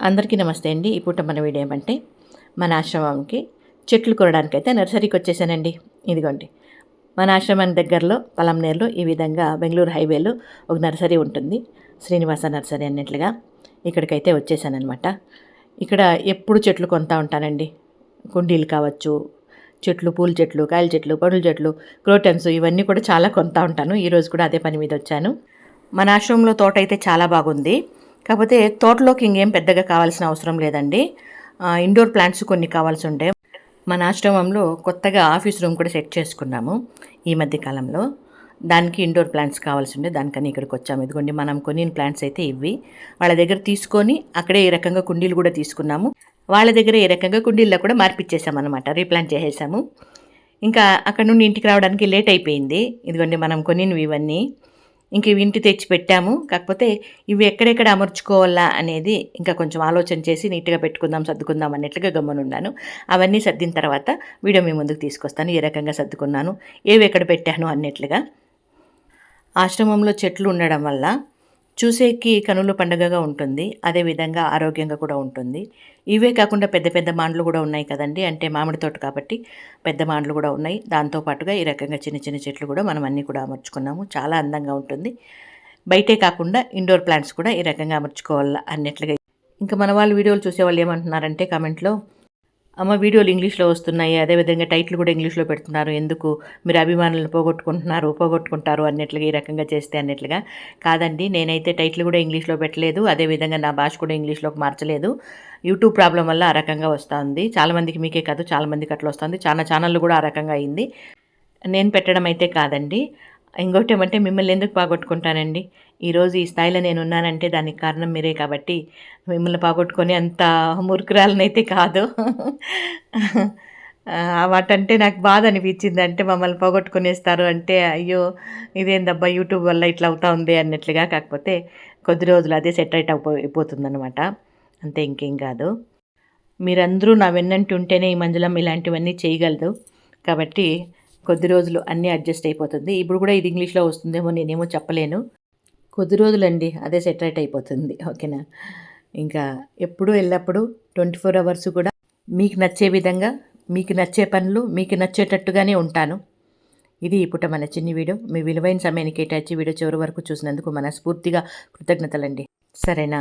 అందరికీ నమస్తే అండి. ఈ పూట మన వీడియో ఏమంటే మన ఆశ్రమంకి చెట్లు కొనడానికైతే నర్సరీకి వచ్చేసానండి. ఇదిగోండి. మన ఆశ్రమం దగ్గరలో పలంనేరులో ఈ విధంగా బెంగళూరు హైవేలో ఒక నర్సరీ ఉంటుంది. శ్రీనివాస నర్సరీ అన్నట్లుగా ఇక్కడికైతే వచ్చేసానమాట ఇక్కడ ఎప్పుడు చెట్లు కొంటా ఉంటానండి. కుండీలు కావచ్చు చెట్లు పూల చెట్లు కాయల చెట్లు పడుల చెట్లు క్రోటన్స్ ఇవన్నీ కూడా చాలా కొంటా ఉంటాను. ఈరోజు కూడా అదే పని మీద వచ్చాను. మన ఆశ్రమంలో తోట అయితే చాలా బాగుంది. కాకపోతే తోటలోకి ఇంకేం పెద్దగా కావాల్సిన అవసరం లేదండి. ఇండోర్ ప్లాంట్స్ కొన్ని కావాల్సి ఉండే మన ఆశ్రమంలో కొత్తగా ఆఫీస్ రూమ్ కూడా సెట్ చేసుకున్నాము ఈ మధ్య కాలంలో. దానికి ఇండోర్ ప్లాంట్స్ కావాల్సి ఉండే దానికని ఇక్కడికి వచ్చాము. ఇదిగోండి మనం కొనిన ప్లాంట్స్ అయితే ఇవి వాళ్ళ దగ్గర తీసుకొని అక్కడే ఈ రకంగా కుండీలు కూడా తీసుకున్నాము. వాళ్ళ దగ్గర ఈ రకంగా కుండీల్లో కూడా మార్పిచ్చేసాము అనమాట రీప్లాంట్ చేసేసాము. ఇంకా అక్కడ నుండి ఇంటికి రావడానికి లేట్ అయిపోయింది. ఇదిగోండి మనం కొనినవి ఇవన్నీ. ఇంక ఇవి ఇంటి తెచ్చి పెట్టాము కాకపోతే ఇవి ఎక్కడెక్కడ అమర్చుకోవాలా అనేది ఇంకా కొంచెం ఆలోచన చేసి నీట్గా పెట్టుకుందాం సర్దుకుందాం అన్నట్లుగా గమ్మనున్నాను. అవన్నీ సర్దిన తర్వాత వీడియో మీ ముందుకు తీసుకొస్తాను. ఏ రకంగా సర్దుకున్నాను ఏవి ఎక్కడ పెట్టాను అన్నట్లుగా. ఆశ్రమంలో చెట్లు ఉండడం వల్ల చూసేకి కనుల పండుగగా ఉంటుంది. అదేవిధంగా ఆరోగ్యంగా కూడా ఉంటుంది. ఇవే కాకుండా పెద్ద పెద్ద మాండ్లు కూడా ఉన్నాయి కదండి. అంటే మామిడి తోట కాబట్టి పెద్ద మాండ్లు కూడా ఉన్నాయి. దాంతోపాటుగా ఈ రకంగా చిన్న చిన్న చెట్లు కూడా మనం అన్నీ కూడా అమర్చుకున్నాము. చాలా అందంగా ఉంటుంది. బయటే కాకుండా ఇండోర్ ప్లాంట్స్ కూడా ఈ రకంగా అమర్చుకోవాలి అన్నట్లుగా. ఇంకా మన వాళ్ళు వీడియోలు చూసే వాళ్ళు ఏమంటున్నారంటే కామెంట్లో అమ్మ వీడియోలు ఇంగ్లీష్లో వస్తున్నాయి అదేవిధంగా టైటిల్ కూడా ఇంగ్లీష్లో పెడుతున్నారు. ఎందుకు? మీరు అభిమానులను పోగొట్టుకుంటున్నారు పోగొట్టుకుంటారు అన్నట్లుగా ఈ రకంగా చేస్తే అన్నట్లుగా. కాదండి నేనైతే టైటిల్ కూడా ఇంగ్లీష్లో పెట్టలేదు అదేవిధంగా నా భాష కూడా ఇంగ్లీష్లోకి మార్చలేదు. యూట్యూబ్ ప్రాబ్లం వల్ల ఆ రకంగా వస్తుంది. చాలామందికి మీకే కాదు చాలామందికి అట్లా వస్తుంది. చాలా ఛానళ్ళు కూడా ఆ రకంగా అయింది. నేను పెట్టడం అయితే కాదండి. ఇంకోటి ఏమంటే మిమ్మల్ని ఎందుకు పోగొట్టుకుంటానండి ఈరోజు ఈ స్థాయిలో నేను ఉన్నానంటే దానికి కారణం మీరే కాబట్టి మిమ్మల్ని పాగొట్టుకొని అంత మురుకురాలనైతే కాదు. వాటంటే నాకు బాధ అనిపించింది. అంటే మమ్మల్ని పోగొట్టుకునేస్తారు అంటే అయ్యో ఇదేందబ్బా యూట్యూబ్ వల్ల ఇట్లా అవుతా ఉంది అన్నట్లుగా కాకపోతే కొద్ది రోజులు అదే సెట్ అయిట్ అయిపోతుందన్నమాట. అంతే ఇంకేం కాదు. మీరందరూ నా వెన్నంటి ఉంటేనే ఈ మంజులం ఇలాంటివన్నీ చేయగలదు. కాబట్టి కొద్ది రోజులు అన్నీ అడ్జస్ట్ అయిపోతుంది. ఇప్పుడు కూడా ఇది ఇంగ్లీష్లో వస్తుందేమో నేనేమో చెప్పలేను. కొద్ది రోజులండి అదే సెటరేట్ అయిపోతుంది. ఓకేనా? ఇంకా ఎప్పుడు ఎల్లప్పుడూ ట్వంటీ ఫోర్ అవర్స్ కూడా మీకు నచ్చే విధంగా మీకు నచ్చే పనులు మీకు నచ్చేటట్టుగానే ఉంటాను. ఇది ఇప్పుడు మన చిన్ని వీడియో. మీ విలువైన సమయాన్ని కేటాయించి వీడియో చివరి వరకు చూసినందుకు మనస్ఫూర్తిగా కృతజ్ఞతలండి. సరేనా?